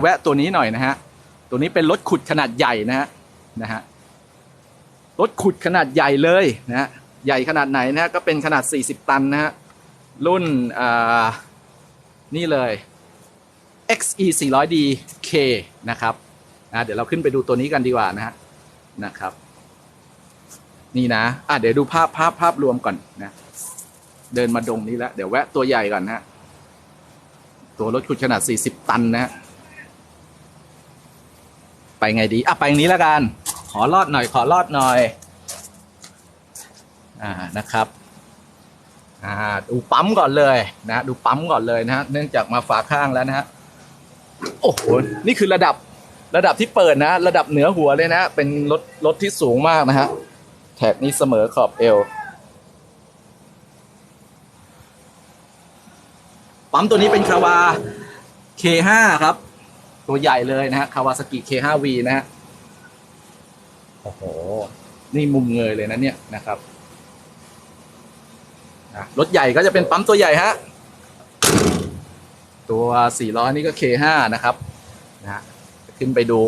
แวะตัวนี้หน่อยนะฮะ ตัวนี้เป็นรถขุดขนาดใหญ่นะฮะ นะฮะ รถขุดขนาดใหญ่เลยนะฮะ ใหญ่ขนาดไหนนะฮะ ก็เป็นขนาด 40 ตันนะฮะ รุ่นอ่านี่เลย XE 400D K นะครับนะเดี๋ยวเราขึ้นไปดูตัวนี้กันดีกว่านะฮะ นะครับ นี่นะ อะเดี๋ยวดูภาพภาพภาพรวมก่อนนะ เดินมาดงนี้แล้ว เดี๋ยวแวะตัวใหญ่ก่อนนะฮะ ตัวรถขุดขนาด 40 ตันนะฮะ ไปไงดีอะไปอย่างนี้แล้วกัน ขอรอดหน่อย ขอรอดหน่อย อ่านะครับ อ่า ดูปั๊มก่อนเลยนะดูปั๊มก่อนเลยนะฮะเนื่องจากมาฝาข้างแล้วนะฮะโอ้โหนี่คือระดับระดับที่เปิดนะ ระดับเหนือหัวเลยนะ เป็นรถรถที่สูงมากนะฮะแท็กนี้เสมอขอบเอวปั๊มตัวนี้เป็นคาวา K5 ครับ ตัวใหญ่เลยนะฮะคาวาสกิ K5V นะฮะโอ้โห นี่มุมเงยเลยนะเนี่ยนะครับอะรถใหญ่ก็จะเป็นปั๊มตัวใหญ่ฮะ ตัว400นี่ก็ K5 นะครับนะฮะขึ้นไปดู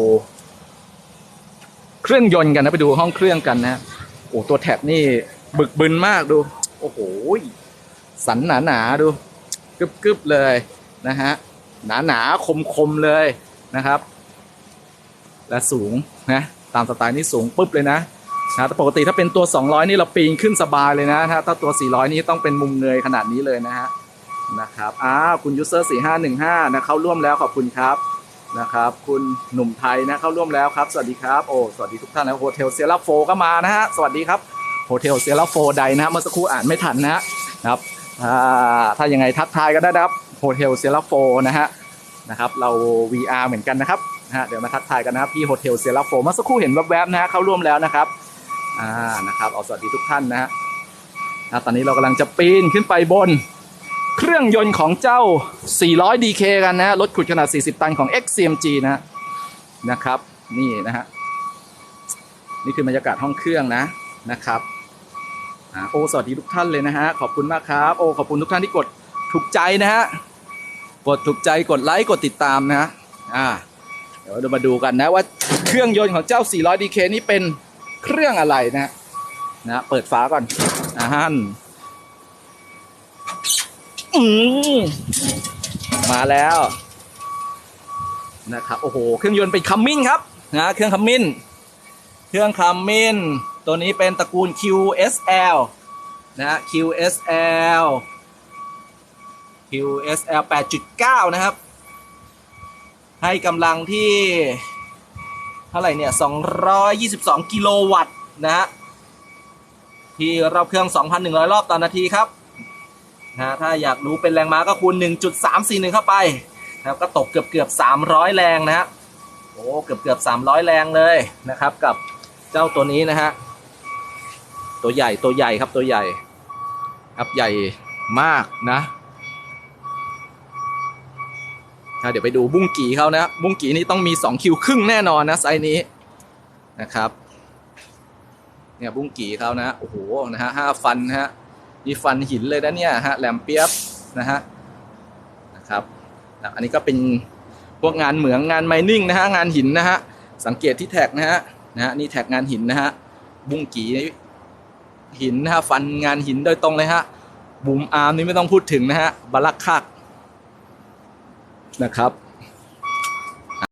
เครื่องยนต์กันนะ ไปดูห้องเครื่องกันนะฮะโอ้ตัวแท็บนี่บึกบึนมากดู โอ้โห สันหนาหนาๆดูกึบกึบๆเลยนะฮะ หนาหนาคมคมๆเลย นะครับ และสูงนะตามสไตล์นี่สูงปุ๊บเลยนะนะแต่ปกติถ้าเป็นตัว 200 นี่เราปีนขึ้นสบายเลยนะถ้าถ้าตัว 400 นี่ต้องเป็นมุมเงยขนาดนี้เลยนะฮะนะครับอ้าวคุณยูเซอร์4515นะเข้าร่วมแล้วขอบคุณครับนะครับ คุณหนุ่มไทยนะเข้าร่วมแล้วครับ สวัสดีครับโอ้สวัสดีทุกท่านนะโฮเทลเซลาโฟก็มานะฮะสวัสดีครับโฮเทลเซลาโฟใดนะเมื่อสักครู่อ่านไม่ทันนะฮะนะครับอ่าถ้ายังไงทักทายก็ได้นะครับโฮเทลเซลาโฟนะฮะ นะครับเรา VR เหมือนกันนะครับนะฮะเดี๋ยวมาทักทายกันนะครับที่โฮเทลเซล่าโฟเมื่อสักครู่เห็นแวบๆนะฮะเข้าร่วมแล้วนะครับอ่านะครับเอาสวัสดีทุกท่านนะฮะตอนนี้เรากำลังจะปีนขึ้นไปบน เครื่องยนต์ของเจ้า 400 DK กันนะรถขุดขนาด 40 ตันของ XCMG นะนะครับ นี่นะฮะนี่คือบรรยากาศห้องเครื่องนะนะครับอาโอสวัสดีทุกท่านเลยนะฮะขอบคุณมากครับ โอขอบคุณทุกท่านที่กดถูกใจนะฮะ กดถูกใจกดไลค์กดติดตามนะฮะอ่าเดี๋ยวเรามาดูกันนะว่าเครื่องยนต์ของเจ้า 400 DK นี้เป็นเครื่องอะไรนะฮะนะเปิดฝาก่อนอ่าฮันอืมมาแล้วนะครับโอ้โหเครื่องยนต์เป็นคัมมินครับนะเครื่องคัมมินเครื่องคัมมินตัวนี้เป็นตระกูล QSL นะฮะ QSL QSL 8.9 นะครับ ให้กำลังที่ เท่าไหร่เนี่ย 222 กิโลวัตต์นะฮะที่รอบเครื่อง 2,100 รอบต่อนาทีครับนะฮะถ้าอยากรู้เป็นแรงม้าก็คูณ 1.341 เข้าไปนะครับก็ตกเกือบเกือบ 300 แรงนะฮะโอ้เกือบเกือบ 300 แรงเลยนะครับ กับเจ้าตัวนี้นะฮะตัวใหญ่ตัวใหญ่ครับตัวใหญ่ครับใหญ่มากนะ อะเดี๋ยวไปดูบุ้งกีเขานะบุ้งกีนี่ต้องมี 2 คิวครึ่งแน่นอนนะไซส์นี้นะครับเนี่ยบุ้งกีเขานะโอ้โหนะฮะห้าฟันนะฮะมีฟันหินเลยนะเนี่ยฮะแหลมเปียบนะฮะนะครับอันนี้ก็เป็นพวกงานเหมืองงานไมนิ่งนะฮะงานหินนะฮะสังเกตที่แท็กนะฮะนะฮะนี่แท็กงานหินนะฮะบุ้งกีหินนะฮะฟันงานหินโดยตรงเลยฮะบุมอาร์มนี่ไม่ต้องพูดถึงนะฮะบลักคัก นะครับ